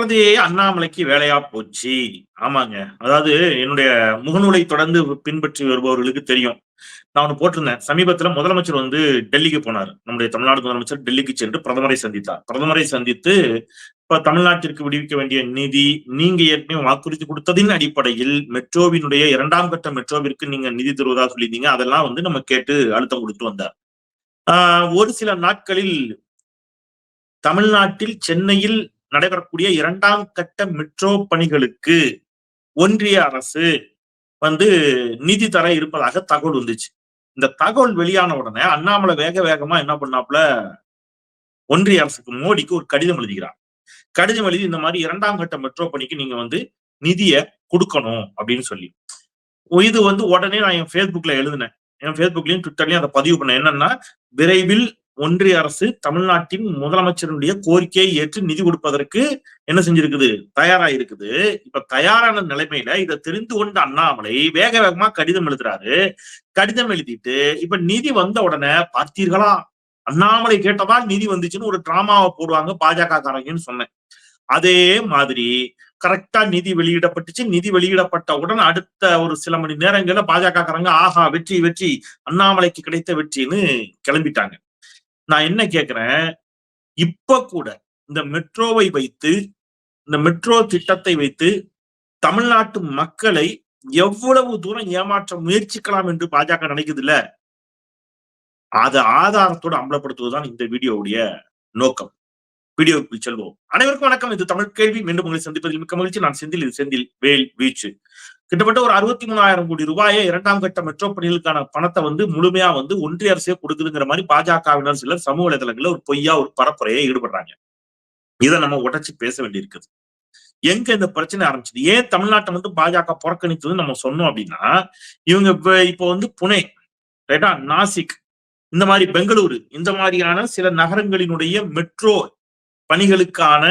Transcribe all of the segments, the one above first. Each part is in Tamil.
அசிங்கப்படுறதே அண்ணாமலைக்கு வேலையா போச்சு. ஆமாங்க. அதாவது என்னுடைய முகநூலை தொடர்ந்து பின்பற்றி வருபவர்களுக்கு தெரியும். நான் ஒன்று போட்டிருந்தேன். சமீபத்துல முதலமைச்சர் வந்து டெல்லிக்கு போனார். நம்முடைய தமிழ்நாடு முதலமைச்சர் டெல்லிக்கு சென்று பிரதமரை சந்தித்தார். பிரதமரை சந்தித்து இப்ப தமிழ்நாட்டிற்கு விடுவிக்க வேண்டிய நிதி நீங்க ஏற்கனவே வாக்குறுதி கொடுத்ததின் அடிப்படையில் மெட்ரோவினுடைய இரண்டாம் கட்ட மெட்ரோவிற்கு நீங்க நிதி தருவதா சொல்லியிருந்தீங்க. அதெல்லாம் வந்து நம்ம கேட்டு அழுத்தம் கொடுத்து வந்தார். ஆஹ் ஒரு சில நாட்களில் தமிழ்நாட்டில் சென்னையில் நடைபெறக்கூடிய இரண்டாம் கட்ட மெட்ரோ பணிகளுக்கு ஒன்றிய அரசு வந்து நிதி தர இருப்பதாக தகவல் வந்துச்சு. இந்த தகவல் வெளியான உடனே அண்ணாமலை வேக வேகமா என்ன பண்ணாப்புல ஒன்றிய அரசுக்கு மோடிக்கு ஒரு கடிதம் எழுதுகிறார். கடிதம் எழுதி இந்த மாதிரி இரண்டாம் கட்ட மெட்ரோ பணிக்கு நீங்க வந்து நிதியை கொடுக்கணும் அப்படின்னு சொல்லி. இது வந்து உடனே நான் என் ஃபேஸ்புக்ல எழுதினேன். என் ஃபேஸ்புக்லயும் ட்விட்டர்லயும் அதை பதிவு பண்ணேன். என்னன்னா விரைவில் ஒன்றிய அரசு தமிழ்நாட்டின் முதலமைச்சருடைய கோரிக்கையை ஏற்று நிதி கொடுப்பதற்கு என்ன செஞ்சிருக்குது? தயாரா இருக்குது இப்ப தயாரான நிலைமையில இதை தெரிந்து கொண்ட அண்ணாமலை வேக வேகமா கடிதம் எழுதுறாரு. கடிதம் எழுதிட்டு இப்ப நிதி வந்த உடனே பார்த்தீர்களா? அண்ணாமலை கேட்டதால் நிதி வந்துச்சுன்னு ஒரு டிராமாவை போடுவாங்க பாஜக காரங்கன்னு சொன்னேன். அதே மாதிரி கரெக்டா நிதி வெளியிடப்பட்டுச்சு. நிதி வெளியிடப்பட்ட உடன் அடுத்த ஒரு சில மணி நேரங்கள்ல பாஜக காரங்க ஆஹா வெற்றி வெற்றி அண்ணாமலைக்கு கிடைத்த வெற்றின்னு கிளம்பிட்டாங்க. நான் என்ன கேக்குறேன்? இப்ப கூட இந்த மெட்ரோவை வைத்து இந்த மெட்ரோ திட்டத்தை வைத்து தமிழ்நாட்டு மக்களை எவ்வளவு தூரம் ஏமாற்ற முயற்சிக்கலாம் என்று பாஜக நினைக்குது இல்ல அதை ஆதாரத்தோடு அம்பலப்படுத்துவதுதான் இந்த வீடியோவுடைய நோக்கம். வீடியோவுக்கு செல்வோம். அனைவருக்கும் வணக்கம். இது தமிழ் கேள்வி. மீண்டும் உங்களை சந்திப்பதில் மிக்க மகிழ்ச்சி. நான் செந்தில். இது செந்தில் வேல் வீச்சு. கிட்டத்தட்ட ஒரு அறுபத்தி மூணாயிரம் கோடி ரூபாயை இரண்டாம் கட்ட மெட்ரோ பணிகளுக்கான பணத்தை வந்து முழுமையா வந்து ஒன்றிய அரசே கொடுக்குதுங்கிற மாதிரி பாஜகவினர் சிலர் சமூக வலைதளங்களில் ஒரு பொய்யா ஒரு பரப்புரையை ஈடுபடுறாங்க. இதை நம்ம உடச்சி பேச வேண்டியிருக்குது. எங்க இந்த பிரச்சனை ஆரம்பிச்சது? ஏன் தமிழ்நாட்டை வந்து பாஜக புறக்கணித்ததுன்னு நம்ம சொன்னோம் அப்படின்னா இவங்க இப்ப இப்போ வந்து புனே ரைட்டா நாசிக் இந்த மாதிரி பெங்களூரு இந்த மாதிரியான சில நகரங்களினுடைய மெட்ரோ பணிகளுக்கான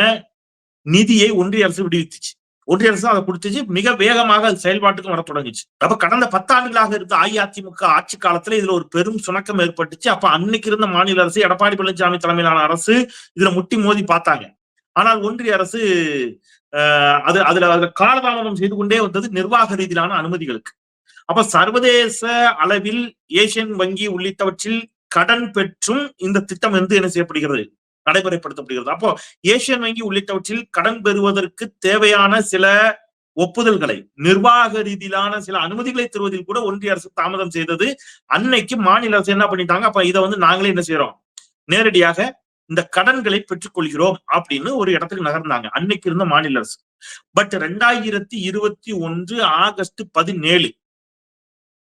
நிதியை ஒன்றிய அரசு விடுவித்துச்சு. ஒன்றிய அரசு அதை கொடுத்துச்சு. மிக வேகமாக அது செயல்பாட்டுக்கு வர தொடங்குச்சு. அப்ப கடந்த பத்தாண்டுகளாக இருந்த அஇஅதிமுக ஆட்சி காலத்துல இதுல ஒரு பெரும் சுணக்கம் ஏற்பட்டுச்சு. அப்ப அன்னைக்கு இருந்த மாநில அரசு எடப்பாடி பழனிசாமி தலைமையிலான அரசு இதுல முட்டி மோதி பார்த்தாங்க. ஆனால் ஒன்றிய அரசு அது அதுல அதுல காலதாமதம் செய்து கொண்டே வந்தது நிர்வாக ரீதியிலான அனுமதிகளுக்கு. அப்ப சர்வதேச அளவில் ஏசியன் வங்கி உள்ளிட்டவற்றில் கடன் பெற்றும் இந்த திட்டம் வந்து என்ன செய்யப்படுகிறது? நடைமுறைப்படுத்தப்படுகிறது. அப்போ ஏசியன் வங்கி உள்ளிட்டவற்றில் கடன் பெறுவதற்கு தேவையான சில ஒப்புதல்களை நிர்வாக ரீதியிலான சில அனுமதிகளை தருவதில் கூட ஒன்றிய அரசு தாமதம் செய்தது. அன்னைக்கு மாநில அரசு என்ன பண்ணிட்டாங்க? அப்ப இதை வந்து நாங்களே என்ன செய்யறோம் நேரடியாக இந்த கடன்களை பெற்றுக்கொள்கிறோம் அப்படின்னு ஒரு இடத்துக்கு நகர்ந்தாங்க. அன்னைக்கு இருந்த மாநில அரசு. பட் ரெண்டாயிரத்தி இருபத்தி ஒன்று ஆகஸ்ட் பதினேழு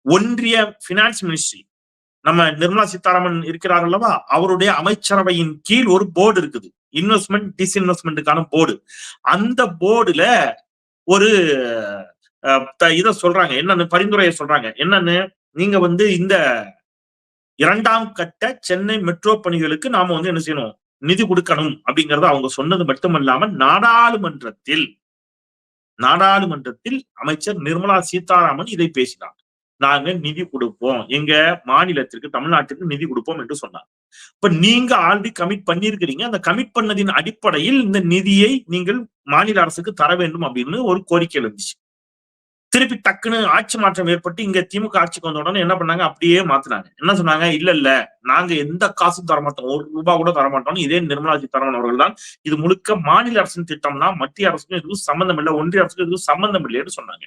ஒன்றிய பினான்ஸ் மினிஸ்ட்ரி நம்ம நிர்மலா சீதாராமன் இருக்கிறார் அல்லவா? அவருடைய அமைச்சரவையின் கீழ் ஒரு போர்டு இருக்குது. இன்வெஸ்ட்மெண்ட் டிஸ்இன்வெஸ்ட்மெண்ட்டுக்கான போர்டு அந்த போர்டுல ஒரு இத சொல்றாங்க. என்னன்னு பரிந்துரையை சொல்றாங்க. என்னன்னு நீங்க வந்து இந்த இரண்டாம் கட்ட சென்னை மெட்ரோ பணிகளுக்கு நாம வந்து என்ன செய்யணும்? நிதி கொடுக்கணும் அப்படிங்கறத அவங்க சொன்னது மட்டுமல்லாம நாடாளுமன்றத்தில் நாடாளுமன்றத்தில் அமைச்சர் நிர்மலா சீதாராமன் இதை பேசினார். நாங்க நிதி கொடுப்போம். எங்க மாநிலத்திற்கு தமிழ்நாட்டிற்கு நிதி கொடுப்போம் என்று சொன்னார். இப்ப நீங்க ஆல்ரெடி கமிட் பண்ணிருக்கிறீங்க அந்த கமிட் பண்ணதின் அடிப்படையில் இந்த நிதியை நீங்கள் மாநில அரசுக்கு தர வேண்டும் அப்படின்னு ஒரு கோரிக்கை இருந்துச்சு திருப்பி டக்குன்னு ஆட்சி மாற்றம் ஏற்பட்டு இங்க திமுக ஆட்சிக்கு வந்த உடனே என்ன பண்ணாங்க? அப்படியே மாத்தினாங்க. என்ன சொன்னாங்க? இல்ல இல்ல. நாங்க எந்த காசும் தரமாட்டோம் ஒரு ரூபாய் கூட தரமாட்டோம் இதே நிர்மலா சீதாராமன் அவர்கள் தான் இது முழுக்க மாநில அரசின் திட்டம்னா மத்திய அரசுக்கும் எதுவும் சம்பந்தம் இல்லை. ஒன்றிய அரசுக்கும் எதுவும் சம்பந்தம் இல்லைன்னு சொன்னாங்க.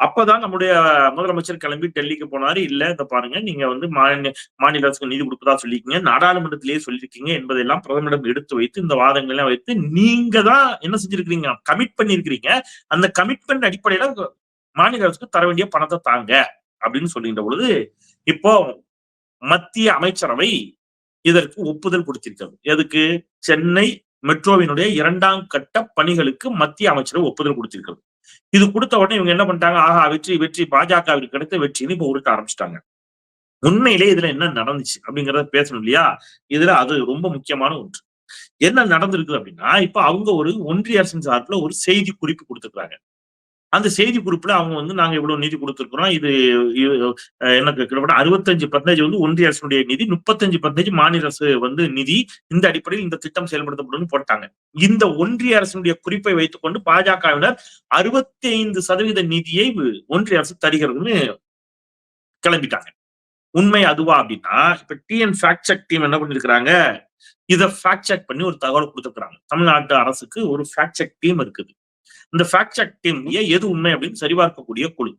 அப்பதான் நம்முடைய முதலமைச்சர் கிளம்பி டெல்லிக்கு போனாரு. இல்ல இந்த பாருங்க நீங்க வந்து மாநில மாநில அரசுக்கு நிதி கொடுப்பதா சொல்லிருக்கீங்க நாடாளுமன்றத்திலேயே சொல்லியிருக்கீங்க என்பதெல்லாம் பிரதமரிடம் எடுத்து வைத்து இந்த வாதங்கள் எல்லாம் வைத்து நீங்க தான் என்ன செஞ்சிருக்கிறீங்க? கமிட் பண்ணிருக்கிறீங்க. அந்த கமிட்மெண்ட் அடிப்படையில மாநில அரசுக்கு தர வேண்டிய பணத்தை தாங்க அப்படின்னு சொல்லுகின்ற பொழுது இப்போ மத்திய அமைச்சரவை இதற்கு ஒப்புதல் கொடுத்திருக்கிறது. எதுக்கு? சென்னை மெட்ரோவினுடைய இரண்டாம் கட்ட பணிகளுக்கு மத்திய அமைச்சரவை ஒப்புதல் கொடுத்திருக்கிறது. இது கொடுத்த உடனே இவங்க என்ன பண்ணிட்டாங்க? ஆஹா வெற்றி வெற்றி பாஜகவிற்கு கிடைத்த வெற்றின்னு இப்ப உருட்ட ஆரம்பிச்சிட்டாங்க. உண்மையிலே இதுல என்ன நடந்துச்சு அப்படிங்கறத பேசணும் இல்லையா? இதுல அது ரொம்ப முக்கியமான ஒன்று. என்ன நடந்திருக்கு அப்படின்னா இப்ப அவங்க ஒரு ஒன்றிய அரசின் சார்பில் ஒரு செய்தி குறிப்பு கொடுத்துருக்காங்க அந்த செய்தி குறிப்புல அவங்க வந்து நாங்க இவ்வளவு நிதி கொடுத்துருக்குறோம். இது எனக்கு கிட்டத்தட்ட அறுபத்தஞ்சு பர்சன்டேஜ் வந்து ஒன்றிய அரசுடைய நிதி முப்பத்தஞ்சு பர்சன்டேஜ் மாநில அரசு வந்து நிதி இந்த அடிப்படையில் இந்த திட்டம் செயல்படுத்தப்படும் போட்டாங்க. இந்த ஒன்றிய அரசினுடைய குறிப்பை வைத்துக்கொண்டு பாஜகவினர் அறுபத்தி ஐந்து சதவீத நிதியை ஒன்றிய அரசு தருகிறதுன்னு கிளம்பிட்டாங்க. உண்மை அதுவா அப்படின்னா இப்ப டிஎன் ஃபேக்ட் செக் டீம் என்ன பண்ணிருக்கிறாங்க? இதை ஃபேக்ட் செக் பண்ணி ஒரு தகவல் கொடுத்துருக்காங்க தமிழ்நாட்டு அரசுக்கு ஒரு ஃபேக்ட் செக் டீம் இருக்குது. இந்த ஃபேக்ட் செக் டீம் எது உண்மை அப்படின்னு சரிபார்க்கக்கூடிய குழு.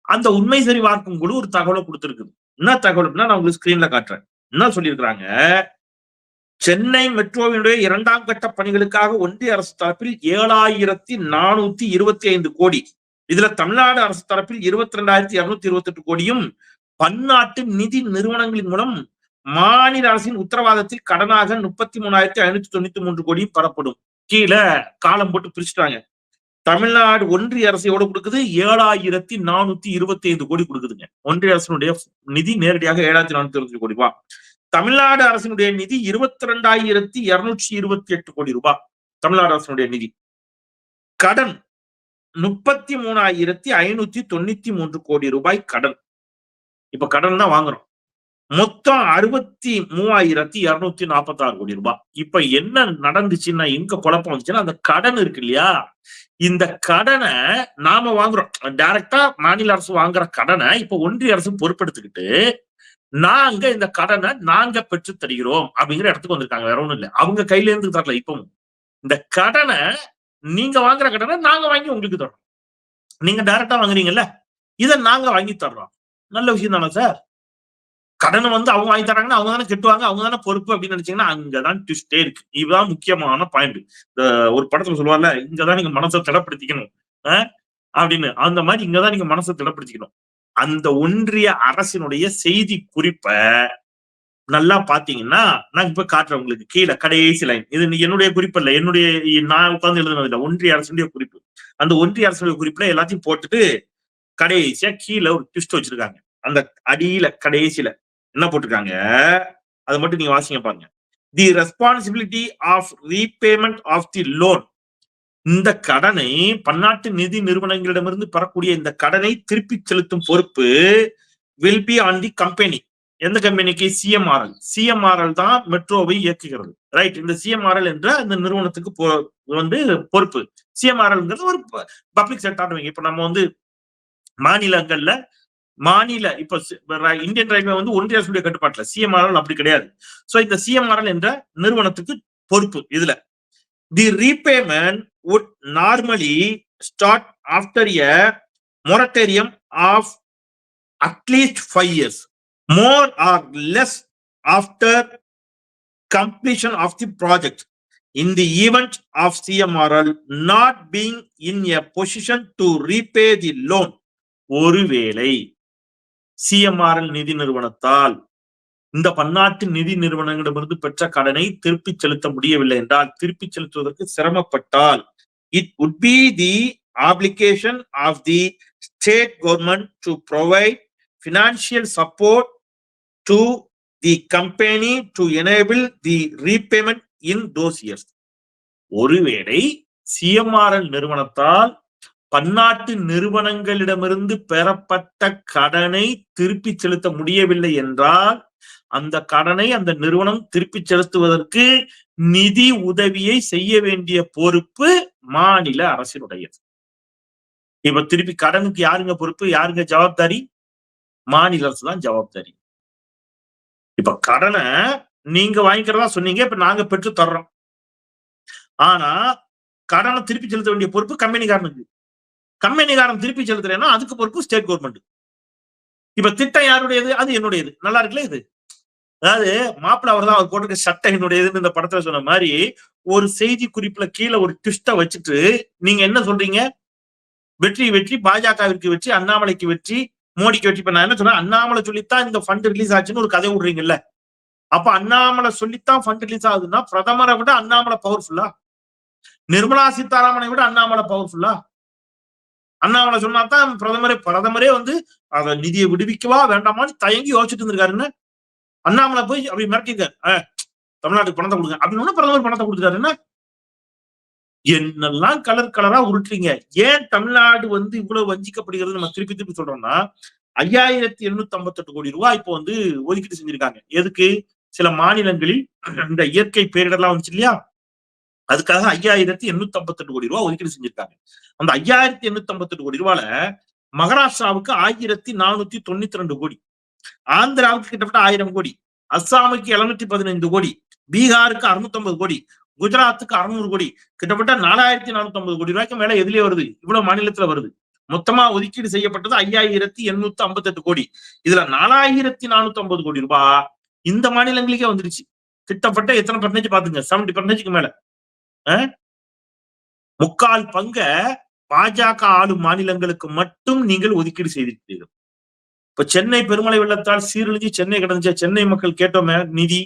அந்த உண்மை சரிபார்க்கும் குழு ஒரு தகவலை கொடுத்துருக்குது. என்ன தகவல் அப்படின்னா நான் உங்களுக்கு ஸ்கிரீன்ல காட்டுறேன். என்ன சொல்லியிருக்கிறாங்க? சென்னை மெட்ரோவினுடைய இரண்டாம் கட்ட பணிகளுக்காக ஒன்றிய அரசு தரப்பில் ஏழாயிரத்தி நானூத்தி இருபத்தி ஐந்து கோடி இதுல தமிழ்நாடு அரசு தரப்பில் இருபத்தி ரெண்டாயிரத்தி இருநூத்தி இருபத்தி எட்டு கோடியும் பன்னாட்டு நிதி நிறுவனங்களின் மூலம் மாநில அரசின் உத்தரவாதத்தில் கடனாக முப்பத்தி மூணாயிரத்தி ஐநூத்தி தொண்ணூத்தி மூன்று கோடியும் பெறப்படும். கீழே காலம் போட்டு பிரிச்சுட்டாங்க. தமிழ்நாடு ஒன்றிய அரசு எவ்வளவு கொடுக்குது? ஏழாயிரத்தி நானூத்தி இருபத்தி ஐந்து கோடி கொடுக்குதுங்க. ஒன்றிய அரசினுடைய நிதி நேரடியாக ஏழாயிரத்தி நானூத்தி இருபத்தி கோடி ரூபாய் தமிழ்நாடு அரசினுடைய நிதி இருபத்தி ரெண்டாயிரத்தி இருநூற்றி இருபத்தி எட்டு கோடி ரூபாய் தமிழ்நாடு அரசினுடைய நிதி. கடன் முப்பத்தி மூணாயிரத்தி ஐநூத்தி தொண்ணூத்தி மூன்று கோடி ரூபாய் கடன். இப்ப கடன் தான் வாங்குறோம். மொத்தம் அறுபத்தி மூவாயிரத்தி இருநூத்தி நாற்பத்தி ஆறு கோடி ரூபாய். இப்ப என்ன நடந்துச்சுன்னா எங்க குழப்பம் வந்துச்சுன்னா அந்த கடன் இருக்கு இல்லையா? இந்த கடனை நாம வாங்குறோம். டைரக்டா மாநில அரசு வாங்குற கடனை இப்ப ஒன்றிய அரசு பொறுப்பெடுத்துக்கிட்டு நாங்க இந்த கடனை நாங்க பெற்று தருகிறோம் அப்படிங்கிற இடத்துக்கு வந்திருக்காங்க. வேற ஒண்ணும் இல்ல. அவங்க கையில இருந்து தரல இப்பவும். இந்த கடனை நீங்க வாங்குற கடனை நாங்க வாங்கி உங்களுக்கு தரோம் நீங்க டைரக்டா வாங்குறீங்கல்ல இதை நாங்க வாங்கி தர்றோம். நல்ல விஷயம் தானே சார்? கடனை வந்து அவங்க வாங்கி தராங்கன்னா அவங்க தானே கட்டுவாங்க அவங்க தானே பொறுப்பு அப்படின்னு நினைச்சீங்கன்னா அங்கதான் ட்விஸ்டே இருக்கு. இதுதான் முக்கியமான பாயிண்ட் இந்த ஒரு படத்துல சொல்லுவார்ல இங்கதான் நீங்க மனசை திடப்படுத்திக்கணும். அஹ் அப்படின்னு. அந்த மாதிரி இங்கதான் நீங்க மனசை திடப்படுத்திக்கணும். அந்த ஒன்றிய அரசினுடைய செய்தி குறிப்ப நல்லா பாத்தீங்கன்னா நான் இப்ப காட்டுறேன் உங்களுக்கு. கீழே கடைசி லைன் இது என்னுடைய குறிப்பு இல்ல. என்னுடைய நான் உட்கார்ந்து எழுதுனது இல்ல. ஒன்றிய அரசுடைய குறிப்பு. அந்த ஒன்றிய அரசுடைய குறிப்புல எல்லாத்தையும் போட்டுட்டு கடைசியா கீழே ஒரு ட்விஸ்ட் வச்சிருக்காங்க. அந்த அடியில கடைசியில. என்ன போட்டிருக்காங்க? அதை மட்டும் நீங்க வாசிங்க பாருங்க. The responsibility of repayment of the loan இந்த கடனை பன்னாட்டு நிதி நிறுவனங்களிடமிருந்து பெறக்கூடிய இந்த கடனை திருப்பி செலுத்தும் பொறுப்பு will be on the company எந்த கம்பெனிக்கு? சிஎம்ஆர்எல் சிஎம்ஆர்எல் தான் மெட்ரோவை இயக்குகிறது. ரைட் இந்த சிஎம்ஆர்எல் என்ற இந்த நிறுவனத்துக்கு பொ- வந்து பொறுப்பு. சிஎம்ஆர்எல்ங்கிறது ஒரு பப்ளிக் செக்டர் இப்ப நம்ம வந்து மாநிலங்கள்ல மாநில இப்ப சி- ர- இந்தியன் ரயில்வே வந்து ஒன்றிய அரசுடைய கட்டுப்பாட்டுல சிஎம்ஆர்எல் அப்படி கிடையாது சோ இந்த சிஎம்ஆர்எல் என்ற நிறுவனத்துக்கு பொறுப்பு இதுல the repayment would normally start after a moratorium of at least five years, more or less after completion of the project. In the event of CMRL not being in a position to repay the loan, ஒருவேளை சிஎம்ஆர்எல் நிதி நிறுவனத்தால் இந்த பன்னாட்டு நிதி நிறுவனங்களிடமிருந்து பெற்ற கடனை திருப்பி செலுத்த முடியவில்லை என்றால் திருப்பி செலுத்துவதற்கு சிரமப்பட்டால் it would be the application of the state government to provide financial support to the company to enable the repayment in those years ஒருவேளை சிஎம்ஆர்எல் நிறுவனத்தால் பன்னாட்டு நிறுவனங்களிடமிருந்து பெறப்பட்ட கடனை திருப்பி செலுத்த முடியவில்லை என்றால் அந்த கடனை அந்த நிறுவனம் திருப்பி செலுத்துவதற்கு நிதி உதவியை செய்ய வேண்டிய பொறுப்பு மாநில அரசினுடையது. இப்ப திருப்பி கடனுக்கு யாருங்க பொறுப்பு? யாருங்க ஜவாப்தாரி? மாநில அரசு தான் ஜவாப்தாரி. இப்ப கடனை நீங்க வாங்கிக்கிறதா சொன்னீங்க இப்ப நாங்க பெற்று தர்றோம். ஆனா கடனை திருப்பி செலுத்த வேண்டிய பொறுப்பு கம்பெனிக்காரனுக்கு. கம்பெனிக்காரன் திருப்பி செலுத்துறேன்னா அதுக்கு பொறுப்பு ஸ்டேட் கவர்மெண்ட் இப்ப திட்டம் யாருடையது? அது என்னுடையது. நல்லா இருக்குல்ல இது? அதாவது மாப்பிள்ள அவர் தான் அவர் போட்டிருக்க சட்டை என்னுடையதுன்னு இந்த படத்துல சொன்ன மாதிரி ஒரு செய்தி குறிப்புல கீழே ஒரு ட்விஸ்ட வச்சுட்டு நீங்க என்ன சொல்றீங்க? வெற்றி வெற்றி பாஜகவிற்கு வெற்றி அண்ணாமலைக்கு வெற்றி மோடிக்கு வெற்றி. இப்ப நான் என்ன சொன்னேன்? அண்ணாமலை சொல்லித்தான் இந்த ஃபண்ட் ரிலீஸ் ஆச்சுன்னு ஒரு கதை விடுறீங்கல்ல. அப்ப அண்ணாமலை சொல்லித்தான் ஃபண்ட் ரிலீஸ் ஆகுதுன்னா பிரதமரை விட அண்ணாமலை பவர்ஃபுல்லா நிர்மலா சீதாராமனை விட அண்ணாமலை பவர்ஃபுல்லா அண்ணாமலை சொன்னா தான் பிரதமரே பிரதமரே வந்து அதை நிதியை விடுவிக்கவா வேண்டாமான்னு தயங்கி யோசிச்சுட்டு இருந்திருக்காருன்னு அண்ணாமலை போய் அப்படி மிரட்டிங்க தமிழ்நாட்டுக்கு பணத்தை கொடுங்க. அப்படின்னு பிரதமர் பணத்தை கொடுத்துருக்காருன்னா என்னெல்லாம் கலர் கலரா உருட்டுறீங்க? ஏன் தமிழ்நாடு வந்து இவ்வளவு வஞ்சிக்கப்படுகிறது? நம்ம திருப்பி திருப்பி சொல்றோம்னா ஐயாயிரத்தி எண்ணூத்தி ஐம்பத்தெட்டு கோடி ரூபாய் இப்போ வந்து ஒதுக்கீடு செஞ்சிருக்காங்க. எதுக்கு? சில மாநிலங்களில் இந்த இயற்கை பேரிடர்லாம் வந்துச்சு இல்லையா? அதுக்காக ஐயாயிரத்தி எண்ணூத்தி ஐம்பத்தெட்டு கோடி ரூபாய் ஒதுக்கீடு செஞ்சிருக்காங்க. அந்த ஐயாயிரத்தி எண்ணூத்தி ஐம்பத்தெட்டு கோடி ரூபாயில மகாராஷ்டிராவுக்கு ஆயிரத்தி நானூத்தி தொண்ணூத்தி ரெண்டு கோடி ஆந்திராவுக்கு கிட்டத்தட்ட ஆயிரம் கோடி அஸ்ஸாமுக்கு எழுநூத்தி பதினைந்து கோடி பீகாருக்கு அறுநூத்தி கோடி குஜராத்துக்கு அறுநூறு கோடி கிட்டத்தட்ட நாலாயிரத்தி நானூத்தி ஐம்பது கோடி ரூபாய்க்கு மேல எதுலயே வருது? இவ்வளவு மாநிலத்துல வருது. மொத்தமா ஒதுக்கீடு செய்யப்பட்டது ஐயாயிரத்தி எண்ணூத்தி ஐம்பத்தி எட்டு கோடி. இதுல நாலாயிரத்தி நானூத்தி ஐம்பது கோடி ரூபாய் இந்த மாநிலங்களுக்கே வந்துருச்சு. கிட்டத்தட்ட எத்தனை பர்சன்டேஜ் பாத்துங்க? செவன்டி பர்சன்டேஜ்க்கு மேல. முக்கால் பங்க பாஜக ஆளும் மாநிலங்களுக்கு மட்டும் நீங்கள் ஒதுக்கீடு செய்திருக்கிறீர்கள் இப்ப சென்னை பெருமலை வெள்ளத்தால் சீரழிஞ்சு சென்னை கிடந்துச்ச. சென்னை மக்கள் கேட்டோமே நிதி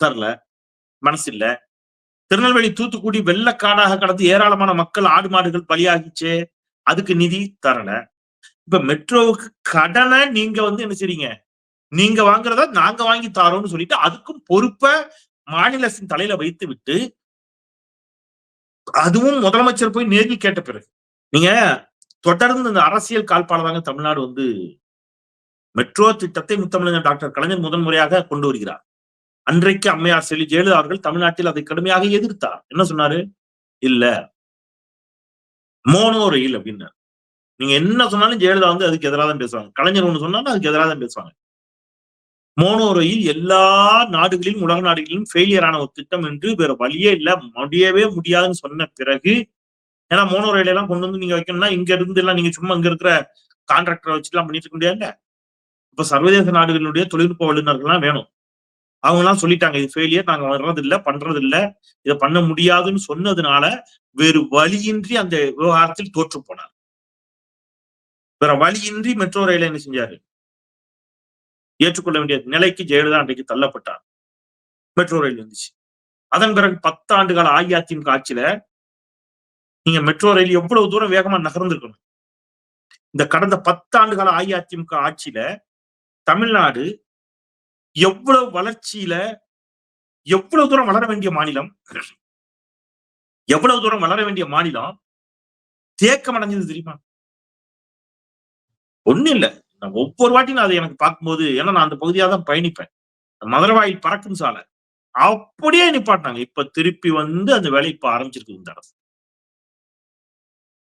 தரல மனசு இல்ல திருநெல்வேலி தூத்துக்குடி வெள்ளக்காடாக கடந்து ஏராளமான மக்கள் ஆடு மாடுகள் பலியாகிச்சு அதுக்கு நிதி தரல. இப்ப மெட்ரோவுக்கு கடனை நீங்க வந்து என்ன செய்றீங்க? நீங்க வாங்குறத நாங்க வாங்கி தாரோம்னு சொல்லிட்டு அதுக்கும் பொறுப்ப மாநில அரசின் தலையில வைத்து விட்டு அதுவும் முதலமைச்சர் போய் நேரில் கேட்ட பிறகு. நீங்க தொடர்ந்து இந்த அரசியல் கால்பாளதாங்க தமிழ்நாடு வந்து மெட்ரோ திட்டத்தை முத்தமிழர் டாக்டர் கலைஞர் முதன் முறையாக கொண்டு வருகிறார். அன்றைக்கு அம்மையார் செல்வி ஜெயலலிதா அவர்கள் தமிழ்நாட்டில் அதை கடுமையாக எதிர்த்தார். என்ன சொன்னாரு? இல்ல மோனோ ரயில் அப்படின்னு நீங்க என்ன சொன்னாலும் ஜெயலலிதா வந்து அதுக்கு எதிராக தான் பேசுவாங்க. கலைஞர் ஒண்ணு சொன்னாலும் அதுக்கு எதிராக தான் பேசுவாங்க. மோனோரையில் எல்லா நாடுகளிலும் உலக நாடுகளிலும் ஃபெயிலியர் ஆன ஒரு திட்டம் என்று வேற வழியே இல்லை முடியவே முடியாதுன்னு சொன்ன பிறகு ஏன்னா மோனோ ரயில் எல்லாம் கொண்டு வந்து நீங்க வைக்கணும்னா இங்க இருந்து எல்லாம் நீங்க சும்மா இங்க இருக்கிற கான்ட்ராக்டரை வச்சு எல்லாம் பண்ணிட்டு இருக்க முடியாதுல்ல? இப்ப சர்வதேச நாடுகளுடைய தொழில்நுட்ப வல்லுநர்கள்லாம் வேணும். அவங்க எல்லாம் சொல்லிட்டாங்க இது ஃபெயிலியர் நாங்க வர்றது இல்ல பண்றது இல்ல இதை பண்ண முடியாதுன்னு சொன்னதுனால வேறு வழியின்றி அந்த விவகாரத்தில் தோற்று போனார். வேற வழியின்றி மெட்ரோ ரயில என்ன செஞ்சாரு? ஏற்றுக்கொள்ள வேண்டிய நிலைக்கு ஜெயலலிதா அன்றைக்கு தள்ளப்பட்டார். மெட்ரோ ரயில் வந்துச்சு அதன் பிறகு பத்து ஆண்டு கால அஇஅதிமுக ஆட்சியில நீங்க மெட்ரோ ரயில் எவ்வளவு தூரம் வேகமா நகர்ந்துருக்கணும்? இந்த கடந்த பத்தாண்டு கால அஇஅதிமுக ஆட்சியில தமிழ்நாடு எவ்வளவு வளர்ச்சியில எவ்வளவு தூரம் வளர வேண்டிய மாநிலம்? எவ்வளவு தூரம் வளர வேண்டிய மாநிலம்? தேக்கம் அடைஞ்சது தெரியுமா? ஒண்ணு இல்ல. நான் ஒவ்வொரு வாட்டி நான் அதை எனக்கு பார்க்கும்போது ஏன்னா நான் அந்த பகுதியாக தான் பயணிப்பேன் மதுரவாயில் பறக்கும் சாலை. அப்படியே நிப்பாட்டினாங்க. இப்ப திருப்பி வந்து அந்த வேலை இப்ப ஆரம்பிச்சிருக்கு இந்த அரசு.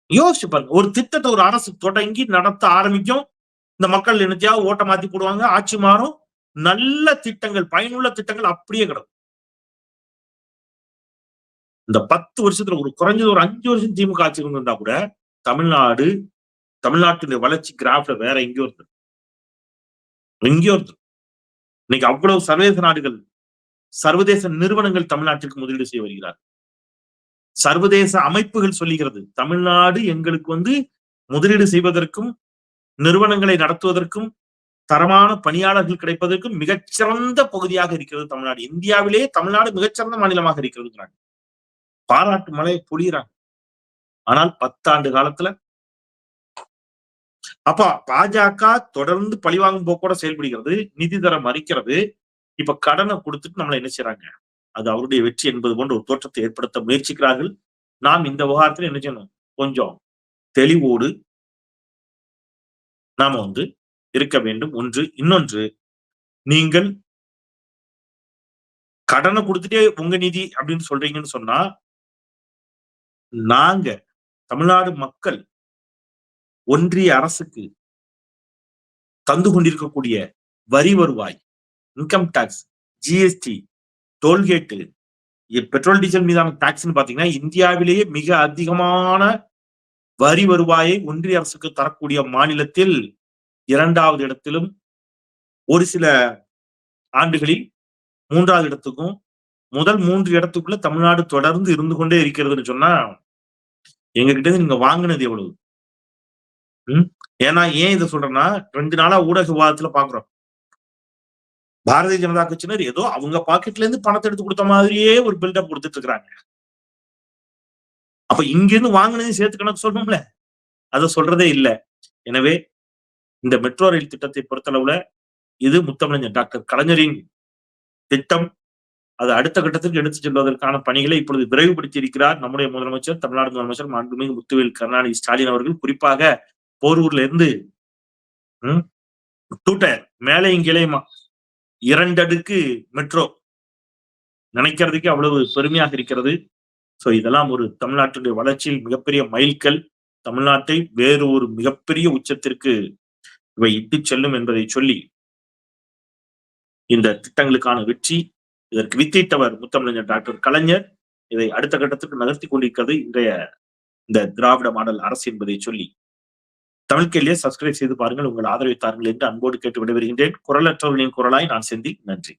யோசிச்சு பாருங்க. ஒரு திட்டத்தை ஒரு அரசு தொடங்கி நடத்த ஆரம்பிக்கும். இந்த மக்கள் என்னத்தையாவது ஓட்ட மாத்தி போடுவாங்க ஆட்சி மாறும். நல்ல திட்டங்கள் பயனுள்ள திட்டங்கள் அப்படியே கிடக்கும். இந்த பத்து வருஷத்துல ஒரு குறைஞ்சது ஒரு அஞ்சு வருஷம் திமுக ஆட்சி இருந்திருந்தா கூட தமிழ்நாடு தமிழ்நாட்டினுடைய வளர்ச்சி கிராஃப்ல வேற எங்கேயோ இருந்தது எங்கேயோ இருந்தது இன்னைக்கு அவ்வளவு சர்வதேச நாடுகள் சர்வதேச நிறுவனங்கள் தமிழ்நாட்டிற்கு முதலீடு செய்ய வருகிறார் சர்வதேச அமைப்புகள் சொல்லுகிறது தமிழ்நாடு எங்களுக்கு வந்து முதலீடு செய்வதற்கும் நிறுவனங்களை நடத்துவதற்கும் தரமான பணியாளர்கள் கிடைப்பதற்கும் மிகச்சிறந்த பகுதியாக இருக்கிறது தமிழ்நாடு. இந்தியாவிலே தமிழ்நாடு மிகச்சிறந்த மாநிலமாக இருக்கிறது பாராட்டு மழை பொழியிறாங்க. ஆனால் பத்தாண்டு காலத்துல அப்ப பாஜக தொடர்ந்து பழிவாங்கும் போக்கோட செயல்படுகிறது நிதி தர மறிக்கிறது. இப்ப கடனை கொடுத்துட்டு நம்மளை என்ன செய்யறாங்க அது அவருடைய வெற்றி என்பது போன்ற ஒரு தோற்றத்தை ஏற்படுத்த முயற்சிக்கிறார்கள். நாம் இந்த விவகாரத்தில் என்ன செய்யணும்? கொஞ்சம் தெளிவோடு நாம வந்து இருக்க வேண்டும். ஒன்று. இன்னொன்று நீங்கள் கடனை கொடுத்துட்டே உங்க நிதி அப்படின்னு சொல்றீங்கன்னு சொன்னா நாங்க தமிழ்நாடு மக்கள் ஒன்றிய அரசுக்கு தந்து கொண்டிருக்கக்கூடிய வரி வருவாய் income tax GST tollgate petrol diesel மீதான டாக்ஸ்ன்னு பாத்தீங்கன்னா இந்தியாவிலேயே மிக அதிகமான வரி வருவாயை ஒன்றிய அரசுக்கு தரக்கூடிய மாநிலத்தில் இரண்டாவது இடத்திலும் ஒரு சில ஆண்டுகளில் மூன்றாவது இடத்துக்கும் முதல் மூன்று இடத்துக்குள்ள தமிழ்நாடு தொடர்ந்து இருந்து கொண்டே இருக்கிறதுன்னு சொன்னா எங்ககிட்ட நீங்க வாங்கினது எவ்வளவு? ஏன்னா ஏன் இதை சொல்றேன்னா ரெண்டு நாளா ஊடக விவாதத்துல பாக்குறோம். பாரதிய ஜனதா கட்சியினர் ஏதோ அவங்க பாக்கெட்ல இருந்து பணத்தை எடுத்து கொடுத்த மாதிரியே ஒரு பில்டப் கொடுத்துட்டு இருக்கிறாங்க. அப்ப இங்க இருந்து வாங்கினதையும் சேர்த்து கணக்கு சொல்லணும்ல அதை சொல்றதே இல்லை. எனவே இந்த மெட்ரோ ரயில் திட்டத்தை பொறுத்தளவுல இது முத்தமிழஞ்சர் டாக்டர் கலைஞரின் திட்டம். அது அடுத்த கட்டத்திற்கு எடுத்துச் செல்வதற்கான பணிகளை இப்பொழுது விரைவுபடுத்தி இருக்கிறார். நம்முடைய முதலமைச்சர் தமிழ்நாடு முதலமைச்சர் மாண்புமிகு முத்துவேல் கருணாநிதி ஸ்டாலின் அவர்கள். குறிப்பாக போரூர்ல இருந்து ம், டூ டயர் மேலையும் கீழையுமா? இரண்டு அடுக்கு மெட்ரோ. நினைக்கிறதுக்கே அவ்வளவு பெருமையாக இருக்கிறது. சோ இதெல்லாம் ஒரு தமிழ்நாட்டுடைய வளர்ச்சியில் மிகப்பெரிய மைல்கல். தமிழ்நாட்டை வேறு ஒரு மிகப்பெரிய உச்சத்திற்கு இவை இட்டு செல்லும் என்பதை சொல்லி இந்த திட்டங்களுக்கான வெற்றி இதற்கு வித்திட்டவர் முத்தமிழஞ்சர் டாக்டர் கலைஞர் இதை அடுத்த கட்டத்துக்கு நகர்த்தி கொண்டிருக்கிறது இன்றைய இந்த திராவிட மாடல் அரசு என்பதை சொல்லி. தமிழ் கேள்வியை சப்ஸ்கிரைப் செய்து பாருங்கள். உங்கள் ஆதரவை தாருங்கள் என்று அன்போடு கேட்டு விடைபெறுகின்றேன். குரலற்றவர்களின் குரலாய் நான் செந்தில். நன்றி.